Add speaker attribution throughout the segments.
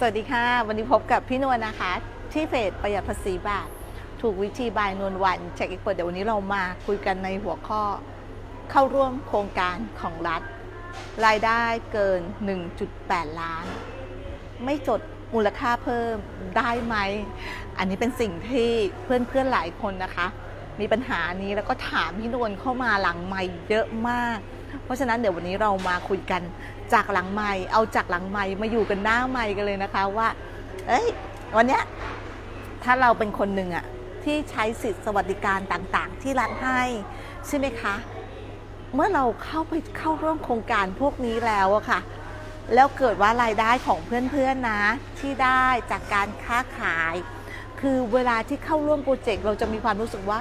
Speaker 1: สวัสดีค่ะ วันนี้พบกับพี่นวลนะคะ ที่เพจประหยัดภาษีบาท ถูกวิธีบายนวลวันแจ็คอีกเปิดเดี๋ยววันนี้เรามาคุยกันในหัวข้อ เข้าร่วมโครงการของรัฐ รายได้เกิน 1.8 ล้าน ไม่จดมูลค่าเพิ่มได้ไหม อันนี้เป็นสิ่งที่เพื่อนๆหลายคนนะคะ มีปัญหานี้แล้วก็ถามพี่นวลเข้ามาหลังไม่เยอะมาก เพราะฉะนั้นเดี๋ยววันนี้เรามาคุยกัน จากหลังไม่เอาจากหลังไม่มาอยู่กันหน้าไม่กันเลยนะคะว่า เอ้ย วันเนี้ยถ้าเราเป็นคนหนึ่งอะที่ใช้สิทธิสวัสดิการต่างๆ ที่รัฐให้ใช่ไหมคะ เมื่อเราเข้าไปเข้าร่วมโครงการพวกนี้แล้วอะค่ะ แล้วเกิดว่ารายได้ของเพื่อนๆนะ ที่ได้จากการค้าขาย คือเวลาที่เข้าร่วมโปรเจกต์เราจะมีความรู้สึกว่า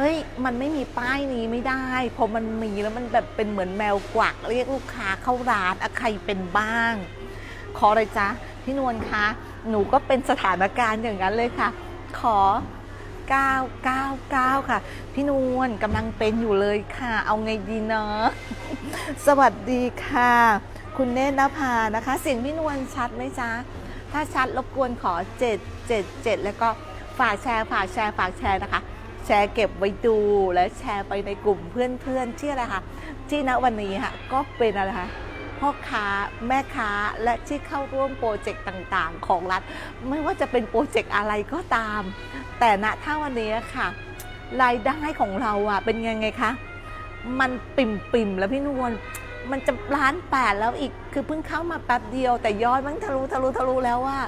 Speaker 1: เฮ้ย มันไม่มีป้ายนี้ไม่ได้พอมันมีแล้วมันแบบเป็นเหมือนแมวกวัก เรียกลูกค้าเข้าร้านอะใครเป็นบ้าง ขอเลยจ๊ะพี่นวลคะ หนูก็เป็นสถานการณ์อย่างนั้นเลยค่ะ ขอ 999 ค่ะ พี่นวลกำลังเป็นอยู่เลยค่ะ เอาไงดีเนาะสวัสดีค่ะ คุณเนตรนภานะคะ เสียงพี่นวลชัดไหมจ๊ะ ถ้าชัดรบกวนขอ 777 แล้วก็ฝากแชร์ฝากแชร์ฝากแชร์นะคะ แชร์เก็บไว้ดูและแชร์ไปในกลุ่มเพื่อนๆที่อะไรคะที่ณวันนี้ค่ะก็เป็นอะไรคะพ่อค้าแม่ค้าและที่เข้าร่วมโปรเจกต์ต่างๆ ของรัฐ ไม่ว่าจะเป็นโปรเจกต์อะไรก็ตาม แต่ณถ้าวันนี้ค่ะ รายได้ของเราอะเป็นยังไงคะมันปิ่มปิ่มๆแล้วพี่นวลมันจะล้านแปดแล้วอีกคือเพิ่งเข้ามาแป๊บเดียว แต่ยอดมันทะลุทะลุทะลุแล้วว่า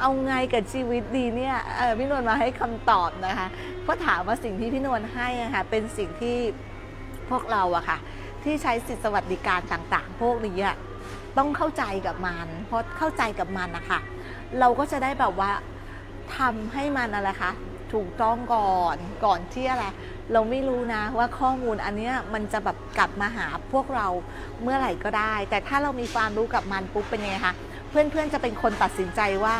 Speaker 1: เอาไงกับชีวิตดีเนี่ยพี่นวลมาให้คำตอบนะคะ เพราะถามว่าสิ่งที่พี่นวลให้อะค่ะเป็นสิ่งที่พวกเราอะค่ะ ที่ใช้สิทธิสวัสดิการต่างๆ พวกนี้อะต้องเข้าใจกับมัน เพราะเข้าใจกับมันนะคะเราก็จะได้แบบว่าทำให้มันอะไรคะถูกต้องก่อนก่อนที่อะไรเราไม่รู้นะว่าข้อมูลอันเนี้ยมันจะแบบกลับมาหาพวกเราเมื่อไหร่ก็ได้ แต่ถ้าเรามีความรู้กับมันปุ๊บเป็นยังไงคะเพื่อนๆจะเป็นคนตัดสินใจว่า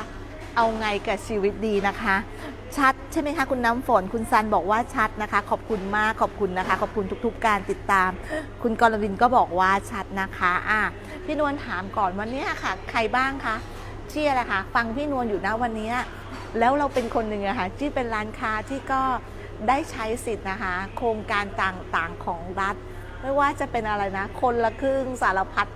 Speaker 1: เอาไงกับชีวิตดีนะคะ ชัดใช่ไหมคะคุณน้ำฝนคุณซันบอกว่าชัดนะคะ ขอบคุณมากขอบคุณนะคะ ขอบคุณทุกๆ การติดตาม คุณกรวินก็บอกว่าชัดนะคะอะพี่นวลถามก่อนวันนี้ค่ะ ใครบ้างคะที่อะไรคะฟังพี่นวลอยู่นะวันนี้ แล้วเราเป็นคนหนึ่งอะค่ะที่เป็นร้านค้าที่ก็ได้ใช้สิทธิ์นะคะ โครงการต่างๆของรัฐ ไม่ว่าจะเป็นอะไรนะ คนละครึ่งสารพัด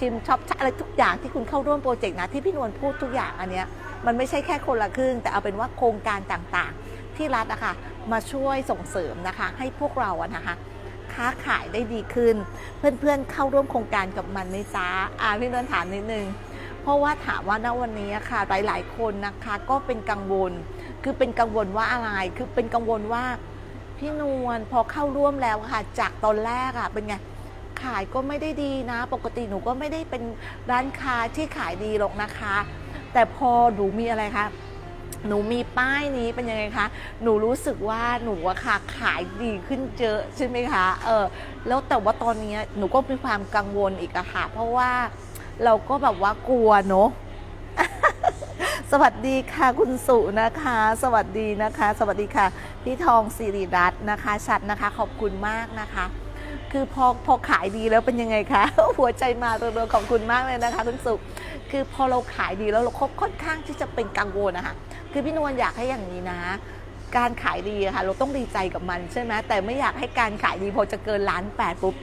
Speaker 1: จิมช็อปอะไรทุกอย่างที่คุณเข้าร่วมโปรเจกต์นะที่พี่นวลพูดทุกอย่างอันเนี้ย มันไม่ใช่แค่คนละครึ่ง แต่เอาเป็นว่าโครงการต่างๆ ที่รัฐนะคะมาช่วยส่งเสริมนะคะ ให้พวกเราอะนะคะ ค้าขายได้ดีขึ้น เพื่อนๆเข้าร่วมโครงการกับมันไหมจ้าอ่าพี่นวลถามนิดนึงเพราะว่าถามว่าณวันนี้อะค่ะหลาย ๆ คนนะคะก็เป็นกังวล คือเป็นกังวลว่าอะไรคือเป็นกังวลว่าพี่นวลพอเข้าร่วมแล้วค่ะ จากตอนแรกอะเป็นไงขายก็ไม่ได้ดีนะ ปกติหนูก็ไม่ได้เป็นร้านค้าที่ขายดีหรอกนะคะ แต่พอหนูมีอะไรคะหนูมีป้ายนี้เป็นยังไงคะ หนูรู้สึกว่าหนูอะค่ะขายดีขึ้นเยอะใช่ไหมคะ เออ แล้วแต่ว่าตอนนี้หนูก็มีความกังวลอีกอะค่ะ เพราะว่าเราก็แบบว่ากลัวเนาะ สวัสดีค่ะคุณสุนะคะ สวัสดีนะคะ สวัสดีค่ะ พี่ทองสิริรัตน์นะคะ ชัดนะคะ ขอบคุณมากนะคะ คือพอพอขายดีแล้วเป็นยังไงคะ หัวใจมาเร็วๆขอบคุณมากเลยนะคะ คุณสุ คือพอเราขายดีแล้วเราค่อนข้างที่จะเป็นกังวลนะคะคือพี่นวลอยากให้อย่างนี้นะ การขายดีค่ะ เราต้องดีใจกับมันใช่ไหมแต่ไม่อยากให้การขายดีพอจะเกินล้านแปดปุ๊บ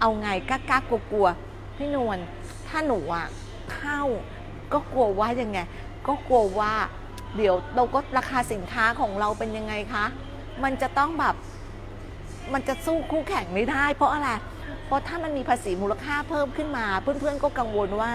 Speaker 1: เอาไงกล้าๆกลัวพี่นวลถ้าหนูอะเข้าก็กลัวว่ายังไง ก็กลัวว่า เดี๋ยวเราก็ราคาสินค้าของเราเป็นยังไงคะมันจะต้องแบบมันจะสู้คู่แข่งไม่ได้ เพราะอะไร เพราะถ้ามันมีภาษีมูลค่าเพิ่มขึ้นมา เพื่อนๆก็กังวลว่า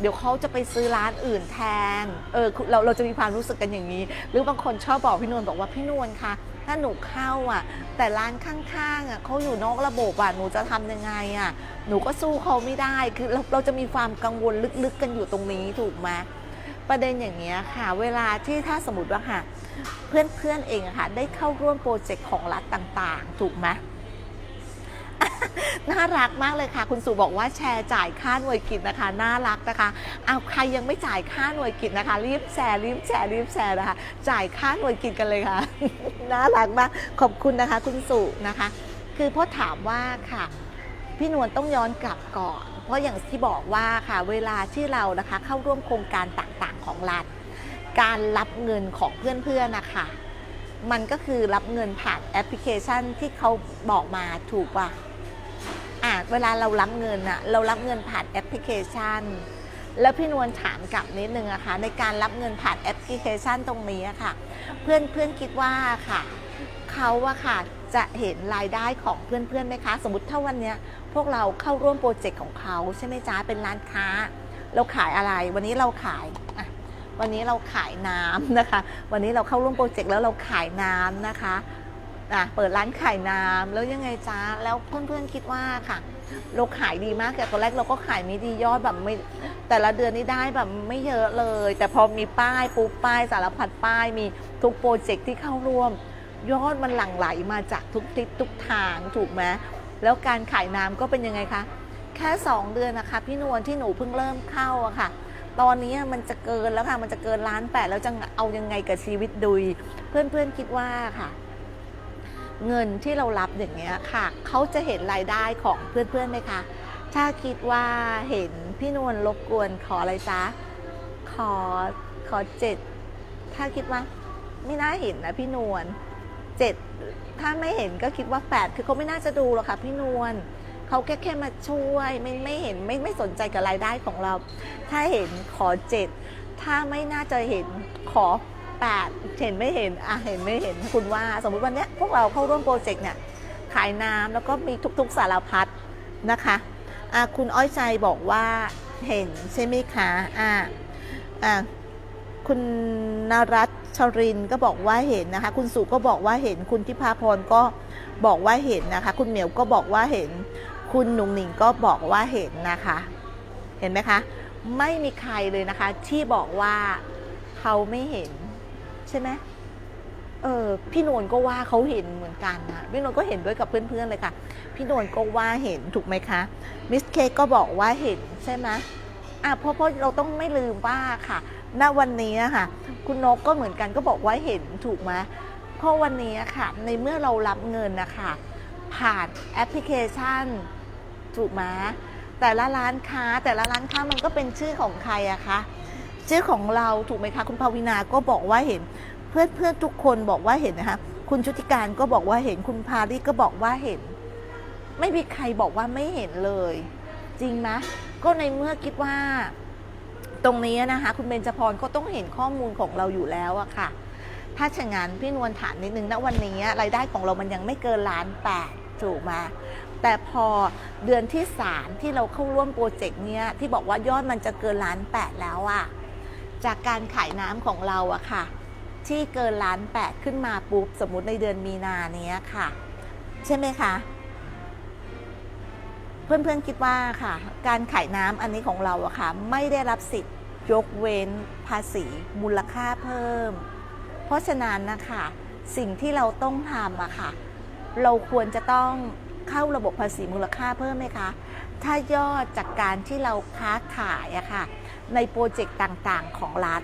Speaker 1: เดี๋ยวเขาจะไปซื้อร้านอื่นแทน เออเราเราจะมีความรู้สึกกันอย่างนี้ หรือบางคนชอบบอกพี่นวลบอกว่าพี่นวลคะถ้าหนูเข้าอะ แต่ร้านข้างๆอะเขาอยู่นอกระบบอะหนูจะทำยังไงอะ หนูก็สู้เขาไม่ได้คือเราเราจะมีความกังวลลึกๆกันอยู่ตรงนี้ถูกไหมประเด็นอย่างนี้ยค่ะ เวลาที่ถ้าสมมติว่าค่ะ เพื่อนๆเองอะค่ะได้เข้าร่วมโปรเจกต์ของรัฐต่างๆ ถูกไหม น่ารักมากเลยค่ะ คุณสุบอกว่าแชร์จ่ายค่าหน่วยกิจนะคะ น่ารักนะคะเอาใครยังไม่จ่ายค่าหน่วยกิจนะคะ รีบแชร์รีบแชร์รีบแชร์นะคะ จ่ายค่าหน่วยกิจกันเลยค่ะ น่ารักมากขอบคุณนะคะ คุณสุนะคะ คือพราะถามว่าค่ะพี่นวลต้องย้อนกลับก่อน เพราะอย่างที่บอกว่าค่ะเวลาที่เรานะคะเข้าร่วมโครงการต่างๆของรัฐ การรับเงินของเพื่อนๆนะคะมันก็คือรับเงินผ่านแอปพลิเคชันที่เขาบอกมาถูกป่ะ อะเวลาเรารับเงินอะเรารับเงินผ่านแอปพลิเคชัน แล้วพี่นวลถามกลับนิดนึงอะค่ะในการรับเงินผ่านแอปพลิเคชันตรงนี้อะค่ะ เพื่อนเพื่อนคิดว่าค่ะเขาอะค่ะจะเห็นรายได้ของเพื่อนๆไหมคะ สมมติถ้าวันเนี้ยพวกเราเข้าร่วมโปรเจกต์ของเขาใช่ไหมจ๊ะเป็นร้านค้า เราขายอะไร วันนี้เราขายวันนี้เราขายน้ำนะคะ วันนี้เราเข้าร่วมโปรเจกต์แล้วเราขายน้ำนะคะ อะเปิดร้านขายน้ำแล้วยังไงจ๊ะแล้วเพื่อนๆคิดว่าค่ะ เราขายดีมากแต่ตอนแรกเราก็ขายไม่ดียอดแบบไม่แต่ละเดือนนี่ได้แบบไม่เยอะเลย แต่พอมีป้ายปุ๊บป้ายสารพัดป้ายมีทุกโปรเจกต์ที่เข้าร่วม ยอดมันหลั่งไหลมาจากทุกทิศทุกทางถูกไหมแล้วการขายน้ำก็เป็นยังไงคะแค่ 2 เดือนนะคะ พี่นวลที่หนูเพิ่งเริ่มเข้าอะค่ะ ตอนนี้มันจะเกินแล้วค่ะ มันจะเกินล้านแปดแล้วจะเอายังไงกับชีวิตดุย เพื่อนๆคิดว่าค่ะ เงินที่เรารับอย่างเงี้ยค่ะเขาจะเห็นรายได้ของเพื่อนๆไหมคะ ถ้าคิดว่าเห็นพี่นวลรบกวนขออะไรจ๊ะขอขอเจ็ดถ้าคิดว่าไม่น่าเห็นนะพี่นวลเจ็ดถ้าไม่เห็นก็คิดว่าแปดคือเขาไม่น่าจะดูหรอกค่ะพี่นวลเขาแค่แค่มาช่วยไม่ไม่เห็นไม่ไม่สนใจกับรายได้ของเรา ถ้าเห็นขอเจ็ดถ้าไม่น่าจะเห็นขอ แปดเห็นไม่เห็นอะเห็นไม่เห็นคุณว่า สมมุติวันเนี้ยพวกเราเข้าร่วมโปรเจกต์เนี่ยขายน้ำแล้วก็มีทุกๆสารพัดนะคะอะคุณอ้อยใจบอกว่าเห็นใช่ไหมคะอะอะคุณนรัตชรินก็บอกว่าเห็นนะคะ คุณสุก็บอกว่าเห็น คุณทิพาพรก็บอกว่าเห็นนะคะ คุณเหมียวก็บอกว่าเห็น คุณหนุ่งหนิงก็บอกว่าเห็นนะคะ เห็นไหมคะ ไม่มีใครเลยนะคะที่บอกว่าเขาไม่เห็น ช่ไหมเออพี่นวลก็ว่าเขาเห็นเหมือนกันนะพี่นวลก็เห็นด้วยกับเพื่อนๆเลยค่ะ พี่นวลก็ว่าเห็นถูกไหมคะมิสเคก็บอกว่าเห็นใช่ไหมอะเพราะเพราะเราต้องไม่ลืมว่าค่ะณวันนี้อะค่ะคุณนกก็เหมือนกันก็บอกว่าเห็นถูกไหมเพราะวันนี้อะค่ะ ในเมื่อเรารับเงินนะคะผ่านแอปพลิเคชัน ถูกไหมแต่ละร้านค้าแต่ละร้านค้ามันก็เป็นชื่อของใครอะคะ ชื่อของเราถูกไหมคะคุณภาวินาก็บอกว่าเห็นเพื่อนเพื่อนทุกคนบอกว่าเห็นนะคะคุณชุติการก็บอกว่าเห็นคุณพาริก็บอกว่าเห็น ไม่มีใครบอกว่าไม่เห็นเลย จริงไหมก็ในเมื่อคิดว่า ตรงนี้นะคะ คุณเบญจพรก็ต้องเห็นข้อมูลของเราอยู่แล้วอะค่ะ ถ้าเช่นนั้นพี่นวลถามนิดนึงนะวันนี้รายได้ของเรามันยังไม่เกินล้านแปดถูกไหมแต่พอเดือนที่สามที่เราเข้าร่วมโปรเจกต์เนี้ยที่บอกว่ายอดมันจะเกินล้านแปดแล้วอะ จากการขายน้ำของเราอะค่ะ ที่เกินล้านแปดขึ้นมาปุ๊บ สมมุติในเดือนมีนาเนี้ยค่ะ ใช่ไหมคะเพื่อนๆคิดว่าค่ะ การขายน้ำอันนี้ของเราอะค่ะ ไม่ได้รับสิทธิ์ยกเว้นภาษีมูลค่าเพิ่ม เพราะฉะนั้นนะคะสิ่งที่เราต้องทำอะค่ะ เราควรจะต้องเข้าระบบภาษีมูลค่าเพิ่มไหมคะ ถ้ายอดจากการที่เราค้าขายอะค่ะ ในโปรเจกต์ต่างๆของรัฐ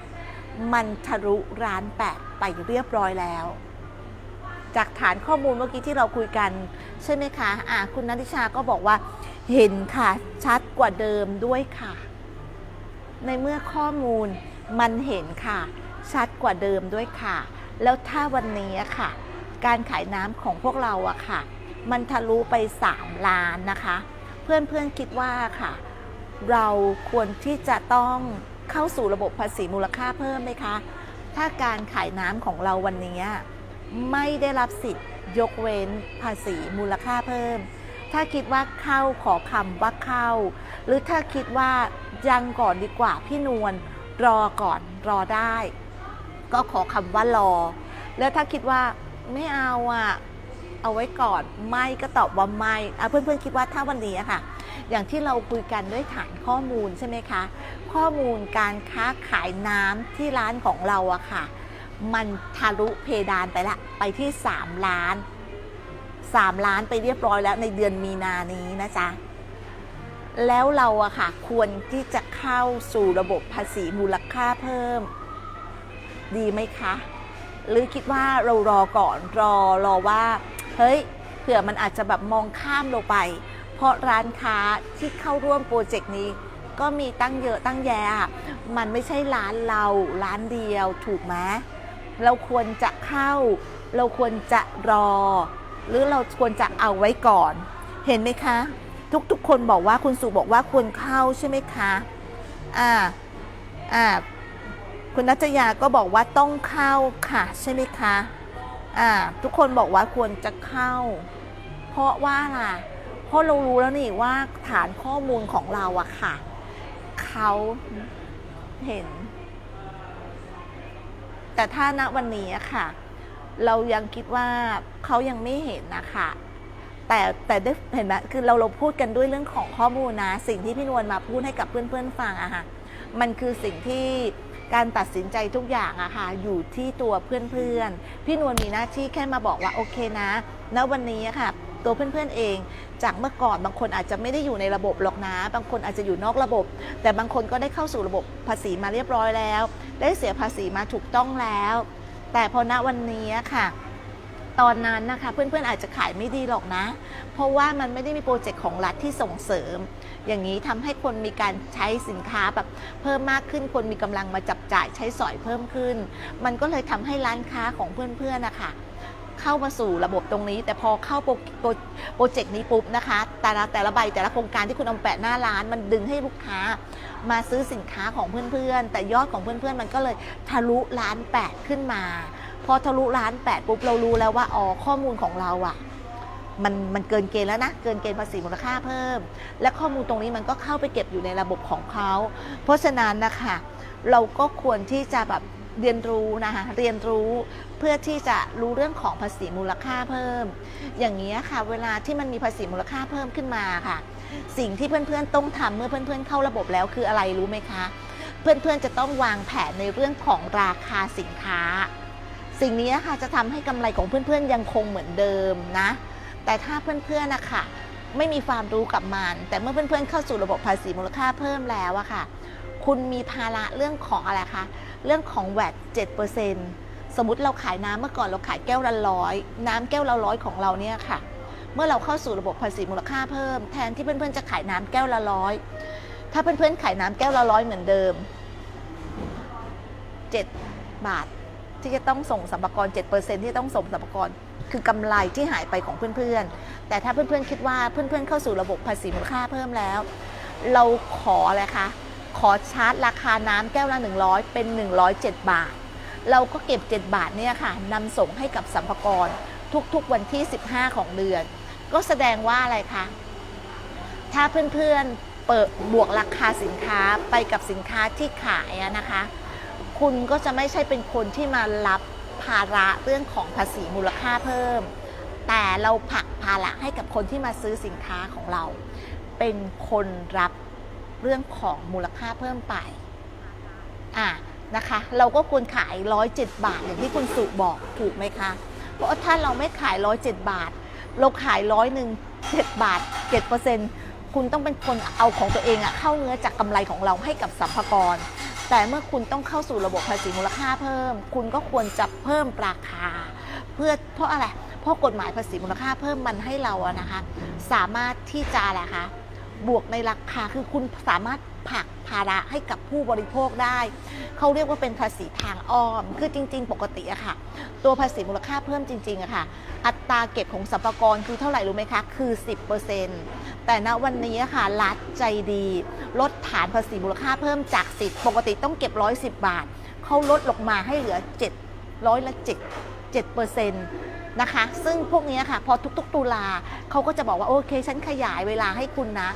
Speaker 1: มันทะลุร้านแปดไปเรียบร้อยแล้ว จากฐานข้อมูลเมื่อกี้ที่เราคุยกัน ใช่ไหมคะอะคุณนัทธิชาก็บอกว่า เห็นค่ะ ชัดกว่าเดิมด้วยค่ะ ในเมื่อข้อมูลมันเห็นค่ะ ชัดกว่าเดิมด้วยค่ะ แล้วถ้าวันนี้ค่ะ การขายน้ำของพวกเราอะค่ะ มันทะลุไป 3 ล้านนะคะ เพื่อนๆคิดว่าค่ะ เราควรที่จะต้องเข้าสู่ระบบภาษีมูลค่าเพิ่มไหมคะ ถ้าการขายน้ำของเราวันนี้ไม่ได้รับสิทธิ์ยกเว้นภาษีมูลค่าเพิ่ม ถ้าคิดว่าเข้าขอคำว่าเข้า หรือถ้าคิดว่ายังก่อนดีกว่าพี่นวลรอก่อนรอได้ ก็ขอคำว่ารอ แล้วถ้าคิดว่าไม่เอาอะเอาไว้ก่อนไม่ก็ตอบว่าไม่อะเพื่อนๆคิดว่าถ้าวันนี้อะค่ะ อย่างที่เราคุยกันด้วยฐานข้อมูลใช่ไหมคะ ข้อมูลการค้าขายน้ำที่ร้านของเราอะค่ะ มันทะลุเพดานไปละ ไปที่ 3 ล้าน 3 ล้านไปเรียบร้อยแล้วในเดือนมีนานี้นะจ๊ะแล้วเราอะค่ะควรที่จะเข้าสู่ระบบภาษีมูลค่าเพิ่ม ดีไหมคะ หรือคิดว่าเรารอก่อนรอรอว่า เฮ้ยเผื่อมันอาจจะแบบมองข้ามเราไป เพราะร้านค้าที่เข้าร่วมโปรเจกต์นี้ ก็มีตั้งเยอะตั้งแยะมันไม่ใช่ร้านเราร้านเดียวถูกไหมเราควรจะเข้า เราควรจะรอ หรือเราควรจะเอาไว้ก่อน เห็นไหมคะ ทุกๆคนบอกว่าคุณสุบอกว่าควรเข้าใช่ไหมคะอ่าอ่าคุณนัจยาก็บอกว่าต้องเข้าค่ะใช่ไหมคะอ่าทุกคนบอกว่าควรจะเข้า เพราะว่าล่ะ เพราะเรารู้แล้วนี่ว่าฐานข้อมูลของเราอะค่ะ เขาเห็น แต่ถ้าณวันนี้อะค่ะ เรายังคิดว่าเขายังไม่เห็นนะคะแต่แต่ได้เห็นไหมคือเราเราพูดกันด้วยเรื่องของข้อมูลนะ สิ่งที่พี่นวลมาพูดให้กับเพื่อนๆฟังอะค่ะ มันคือสิ่งที่ การตัดสินใจทุกอย่างอะค่ะอยู่ที่ตัวเพื่อนๆ พี่นวลมีหน้าที่แค่มาบอกว่าโอเคนะณวันนี้ค่ะตัวเพื่อนๆเอง จากเมื่อก่อนบางคนอาจจะไม่ได้อยู่ในระบบหรอกนะ บางคนอาจจะอยู่นอกระบบ แต่บางคนก็ได้เข้าสู่ระบบภาษีมาเรียบร้อยแล้ว ได้เสียภาษีมาถูกต้องแล้ว แต่พอณวันนี้ค่ะ ตอนนั้นนะคะเพื่อนๆอาจจะขายไม่ดีหรอกนะ เพราะว่ามันไม่ได้มีโปรเจกต์ของรัฐที่ส่งเสริม อย่างนี้ทำให้คนมีการใช้สินค้าแบบเพิ่มมากขึ้น คนมีกำลังมาจับจ่ายใช้สอยเพิ่มขึ้น มันก็เลยทำให้ร้านค้าของเพื่อนๆนะคะเข้ามาสู่ระบบตรงนี้ แต่พอเข้าโปรโปรโปรเจกต์นี้ปุ๊บนะคะ แต่ละแต่ละใบแต่ละโครงการที่คุณเอาแปะหน้าร้าน มันดึงให้ลูกค้ามาซื้อสินค้าของเพื่อนๆ แต่ยอดของเพื่อนๆ มันก็เลยทะลุล้านแปดขึ้นมา พอทะลุล้านแปดปุ๊บเรารู้แล้วว่าอ๋อข้อมูลของเราอะ มันมันเกินเกณฑ์แล้วนะ เกินเกณฑ์ภาษีมูลค่าเพิ่ม และข้อมูลตรงนี้มันก็เข้าไปเก็บอยู่ในระบบของเขา เพราะฉะนั้นนะคะเราก็ควรที่จะแบบเรียนรู้นะคะเรียนรู้เพื่อที่จะรู้เรื่องของภาษีมูลค่าเพิ่ม อย่างนี้ค่ะ เวลาที่มันมีภาษีมูลค่าเพิ่มขึ้นมาค่ะ สิ่งที่เพื่อนๆต้องทำเมื่อเพื่อนๆเข้าระบบแล้วคืออะไรรู้ไหมคะ เพื่อนๆจะต้องวางแผนในเรื่องของราคาสินค้า สิ่งนี้ค่ะจะทำให้กำไรของเพื่อนๆยังคงเหมือนเดิมนะ แต่ถ้าเพื่อนๆนะคะไม่มีความรู้กับมัน แต่เมื่อเพื่อนๆเข้าสู่ระบบภาษีมูลค่าเพิ่มแล้วอะค่ะ คุณมีภาระเรื่องของอะไรคะ เรื่องของแวด7%สมมติเราขายน้ำเมื่อก่อนเราขายแก้วละร้อยน้ำแก้วละร้อยของเราเนี่ยค่ะ เมื่อเราเข้าสู่ระบบภาษีมูลค่าเพิ่ม แทนที่เพื่อนๆจะขายน้ำแก้วละร้อยถ้าเพื่อนๆขายน้ำแก้วละร้อยเหมือนเดิม 7 บาท ที่จะต้องส่งสัมภาระ7%ที่ต้องส่งสัมภาระคือกำไรที่หายไปของเพื่อนๆ แต่ถ้าเพื่อนๆคิดว่าเพื่อนๆเข้าสู่ระบบภาษีมูลค่าเพิ่มแล้ว เราขออะไรคะ ขอชาร์จราคาน้ำแก้วละ 100 เป็น 107 บาท เราก็เก็บ 7 บาทเนี่ยค่ะนำส่งให้กับสัมภาระทุกๆวันที่ 15 ของเดือน ก็แสดงว่าอะไรคะ ถ้าเพื่อนๆเปิดบวกราคาสินค้าไปกับสินค้าที่ขายนะคะ คุณก็จะไม่ใช่เป็นคนที่มารับภาระเรื่องของภาษีมูลค่าเพิ่ม แต่เราผลักภาระให้กับคนที่มาซื้อสินค้าของเรา เป็นคนรับเรื่องของมูลค่าเพิ่มไปอะนะคะ เราก็ควรขาย107บาทอย่างที่คุณสุบอกถูกไหมคะ เพราะถ้าเราไม่ขาย107บาท เราขายร้อยหนึ่ง7บาท7%คุณต้องเป็นคนเอาของตัวเองอะเข้าเนื้อจากกำไรของเราให้กับสัมภาร แต่เมื่อคุณต้องเข้าสู่ระบบภาษีมูลค่าเพิ่ม คุณก็ควรจะเพิ่มราคา เพื่อเพราะอะไร เพราะกฎหมายภาษีมูลค่าเพิ่มมันให้เราอะนะคะ สามารถที่จะอะไรคะบวกในราคาคือคุณสามารถ ผลักภาระให้กับผู้บริโภคได้ เขาเรียกว่าเป็นภาษีทางอ้อม คือจริง ๆ ปกติอะค่ะ ตัวภาษีมูลค่าเพิ่มจริงๆอะค่ะ อัตราเก็บของสรรพากรคือเท่าไหร่รู้ไหมคะ คือ 10%แต่ณวันนี้ค่ะรัฐใจดี ลดฐานภาษีมูลค่าเพิ่มจาก 10 ปกติต้องเก็บ 110 บาท เขาลดลงมาให้เหลือ 7 ร้อยละ7 7%นะคะ ซึ่งพวกนี้ค่ะ พอทุก ๆ ตุลาเขาก็จะบอกว่า โอเค ฉันขยายเวลาให้คุณนะ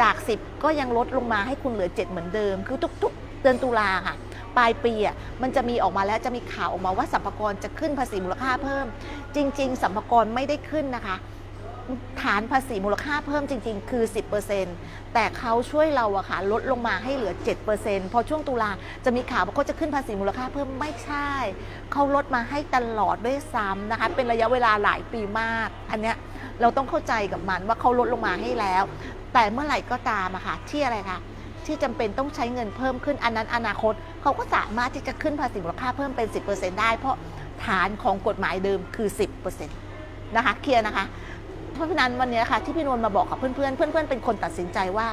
Speaker 1: จาก 10 ก็ยังลดลงมาให้คุณเหลือ 7 เหมือนเดิม คือทุกๆ เดือนตุลาค่ะ ปลายปีอะมันจะมีออกมาแล้วจะมีข่าวออกมาว่าสัมภาระจะขึ้นภาษีมูลค่าเพิ่ม จริง ๆ สัมภาระไม่ได้ขึ้นนะคะ ฐานภาษีมูลค่าเพิ่มจริง ๆ คือ 10%แต่เขาช่วยเราอะค่ะลดลงมาให้เหลือ 7%พอช่วงตุลาจะมีข่าวว่าเขาจะขึ้นภาษีมูลค่าเพิ่มไม่ใช่เขาลดมาให้ตลอดด้วยซ้ำนะคะ เป็นระยะเวลาหลายปีมาก อันเนี้ยเราต้องเข้าใจกับมันว่าเขาลดลงมาให้แล้ว แต่เมื่อไหร่ก็ตามอะค่ะที่อะไรคะที่จำเป็นต้องใช้เงินเพิ่มขึ้นอันนั้นอนาคตเขาก็สามารถที่จะขึ้นภาษีมูลค่าเพิ่มเป็น 10%ได้ เพราะฐานของกฎหมายเดิมคือ 10%นะคะเคลียร์นะคะ เพราะฉะนั้นวันนี้ค่ะที่พี่นวลมาบอกกับเพื่อนๆเพื่อนๆเป็นคนตัดสินใจว่า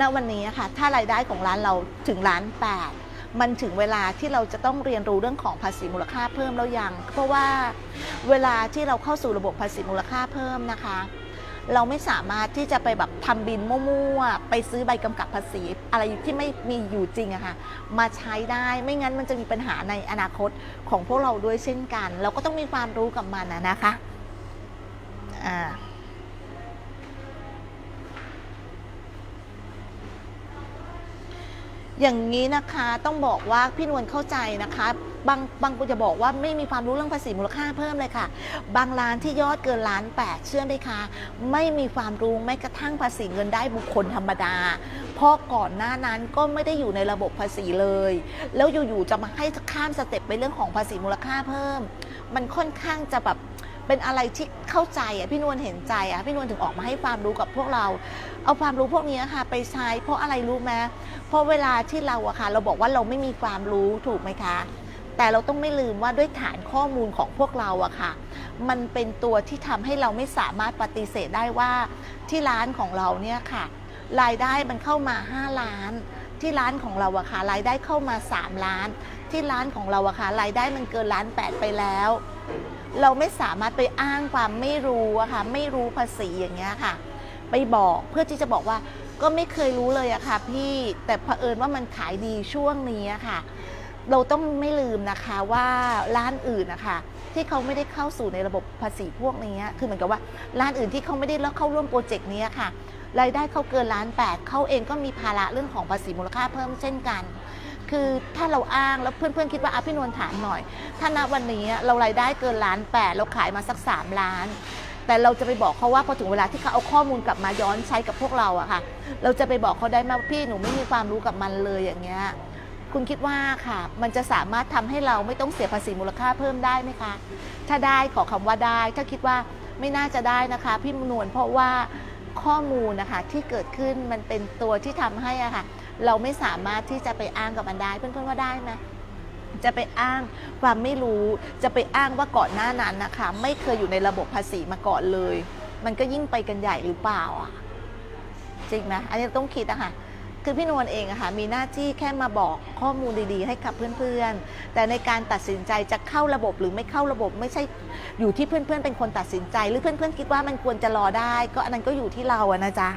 Speaker 1: ณวันนี้ค่ะถ้ารายได้ของร้านเราถึงล้านแปดมันถึงเวลาที่เราจะต้องเรียนรู้เรื่องของภาษีมูลค่าเพิ่มแล้วยัง เพราะว่าเวลาที่เราเข้าสู่ระบบภาษีมูลค่าเพิ่มนะคะ เราไม่สามารถที่จะไปแบบทำบินมั่วๆ ไปซื้อใบกำกับภาษี อะไรที่ไม่มีอยู่จริงอะค่ะมาใช้ได้ไม่งั้นมันจะมีปัญหาในอนาคตของพวกเราด้วยเช่นกัน เราก็ต้องมีความรู้กับมันนะนะคะอ่าอย่างนี้นะคะต้องบอกว่าพี่นวลเข้าใจนะคะ บางบางคนจะบอกว่าไม่มีความรู้เรื่องภาษีมูลค่าเพิ่มเลยค่ะ บางร้านที่ยอดเกินล้านแปดเชื่อไหมคะ ไม่มีความรู้แม้กระทั่งภาษีเงินได้บุคคลธรรมดา เพราะก่อนหน้านั้นก็ไม่ได้อยู่ในระบบภาษีเลย แล้วอยู่ๆจะมาให้ข้ามสเต็ปไปเรื่องของภาษีมูลค่าเพิ่ม มันค่อนข้างจะแบบเป็นอะไรที่เข้าใจอะพี่นวลเห็นใจอะพี่นวลถึงออกมาให้ความรู้กับพวกเรา เอาความรู้พวกนี้ค่ะไปใช้เพราะอะไรรู้ไหมเพราะเวลาที่เราอะค่ะเราบอกว่าเราไม่มีความรู้ถูกไหมคะ แต่เราต้องไม่ลืมว่าด้วยฐานข้อมูลของพวกเราอะค่ะ มันเป็นตัวที่ทำให้เราไม่สามารถปฏิเสธได้ว่าที่ร้านของเราเนี่ยค่ะ รายได้มันเข้ามา 5 ล้าน ที่ร้านของเราอะค่ะรายได้เข้ามา 3 ล้าน ที่ร้านของเราอะค่ะรายได้มันเกินล้านแปดไปแล้ว เราไม่สามารถไปอ้างความไม่รู้อะค่ะไม่รู้ภาษีอย่างเงี้ยค่ะ ไปบอกเพื่อที่จะบอกว่าก็ไม่เคยรู้เลยอะค่ะพี่แต่เผอิญว่ามันขายดีช่วงนี้อะค่ะ เราต้องไม่ลืมนะคะว่าร้านอื่นนะคะที่เขาไม่ได้เข้าสู่ในระบบภาษีพวกนี้คือเหมือนกับว่าร้านอื่นที่เขาไม่ได้เข้าร่วมโปรเจกต์นี้ค่ะรายได้เขาเกินล้านแปดเขาเองก็มีภาระเรื่องของภาษีมูลค่าเพิ่มเช่นกัน คือถ้าเราอ้างแล้วเพื่อนๆคิดว่าอะพี่นวลถามหน่อย ถ้าณวันนี้เรารายได้เกินล้านแปดเราขายมาสัก 3 ล้าน แต่เราจะไปบอกเขาว่าพอถึงเวลาที่เขาเอาข้อมูลกลับมาย้อนใช้กับพวกเราอะค่ะ เราจะไปบอกเขาได้ไหมพี่หนูไม่มีความรู้กับมันเลยอย่างเงี้ย คุณคิดว่าค่ะ มันจะสามารถทำให้เราไม่ต้องเสียภาษีมูลค่าเพิ่มได้ไหมคะ ถ้าได้ขอคำว่าได้ ถ้าคิดว่าไม่น่าจะได้นะคะพี่นวลเพราะว่าข้อมูลนะคะที่เกิดขึ้นมันเป็นตัวที่ทำให้อะค่ะ เราไม่สามารถที่จะไปอ้างกับมันได้เพื่อนๆว่าได้ไหมจะไปอ้างความไม่รู้จะไปอ้างว่าก่อนหน้านั้นนะคะ ไม่เคยอยู่ในระบบภาษีมาก่อนเลย มันก็ยิ่งไปกันใหญ่หรือเปล่าอะจริงนะอันนี้ต้องคิดอะคะ คือพี่นวลเองอะค่ะมีหน้าที่แค่มาบอกข้อมูลดีๆ ให้กับเพื่อนๆ แต่ในการตัดสินใจจะเข้าระบบหรือไม่เข้าระบบไม่ใช่อยู่ที่เพื่อนๆ เป็นคนตัดสินใจ หรือเพื่อนๆ คิดว่ามันควรจะรอได้ ก็อันนั้นก็อยู่ที่เราอะนะจ๊ะ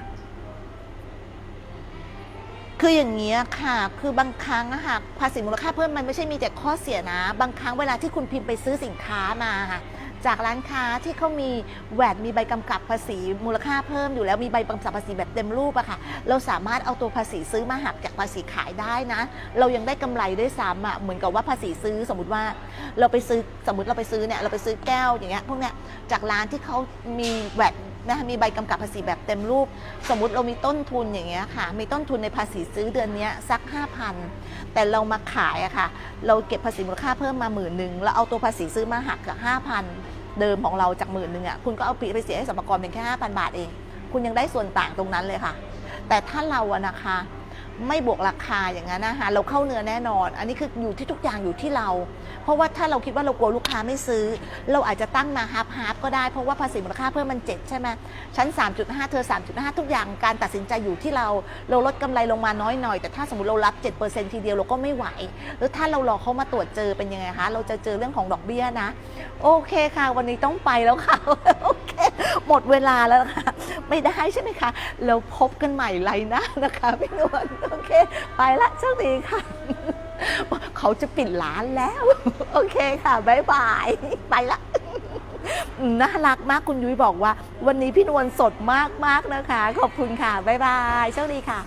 Speaker 1: คืออย่างนี้ยค่ะ คือบางครั้งอะค่ะภาษีมูลค่าเพิ่มมันไม่ใช่มีแต่ข้อเสียนะ บางครั้งเวลาที่คุณพิมพ์ไปซื้อสินค้ามาค่ะ จากร้านค้าที่เขามีแวดมีใบกำกับภาษีมูลค่าเพิ่มอยู่แล้วมีใบกำกับภาษีแบบเต็มรูปอะค่ะ เราสามารถเอาตัวภาษีซื้อมาหักจากภาษีขายได้นะ เรายังได้กำไรด้วยซ้ำอะเหมือนกับว่าภาษีซื้อสมมติว่า เราไปซื้อสมมติเราไปซื้อเนี่ยเราไปซื้อแก้วอย่างเงี้ยพวกเนี้ยจากร้านที่เขามีแวดนะมีใบกำกับภาษีแบบเต็มรูป สมมุติเรามีต้นทุนอย่างเงี้ยค่ะ มีต้นทุนในภาษีซื้อเดือนนี้สัก 5,000 แต่เรามาขายอะค่ะ เราเก็บภาษีมูลค่าเพิ่มมาหมื่นหนึ่งแล้วเอาตัวภาษีซื้อมาหักกับ5,000 เดิมของเราจากหมื่นหนึ่งอะคุณก็เอาปีไปเสียให้สรรพากรเป็นแค่5,000 บาทเอง คุณยังได้ส่วนต่างตรงนั้นเลยค่ะ แต่ถ้าเราอะนะคะ ไม่บวกราคาอย่างนั้นนะคะเราเข้าเนื้อแน่นอน อันนี้คืออยู่ที่ทุกอย่างอยู่ที่เรา เพราะว่าถ้าเราคิดว่าเรากลัวลูกค้าไม่ซื้อ เราอาจจะตั้งมาฮาร์ฟฮาร์ฟก็ได้เพราะว่าภาษีมูลค่าเพิ่มมันเจ็ดใช่ไหมชั้น 3.5 เธอ 3.5 ทุกอย่างการตัดสินใจอยู่ที่เรา เราลดกำไรลงมาน้อยหน่อย แต่ถ้าสมมติเรารับ 7%ทีเดียวเราก็ไม่ไหวแล้วถ้าเรารอเขามาตรวจเจอเป็นยังไงคะเราจะเจอเรื่องของดอกเบี้ยนะ โอเคค่ะ วันนี้ต้องไปแล้วค่ะโอเคหมดเวลาแล้วนะคะ ไม่ได้ใช่ไหมคะเราพบกันใหม่ไลน์หน้านะคะพี่นวลโอเค ไปละโชคดีค่ะ เขาจะปิดร้านแล้ว โอเคค่ะบ๊ายบายไปละน่ารักมากคุณยุ้ยบอกว่า วันนี้พี่นวลสดมากๆนะคะ ขอบคุณค่ะ บ๊ายบายโชคดีค่ะ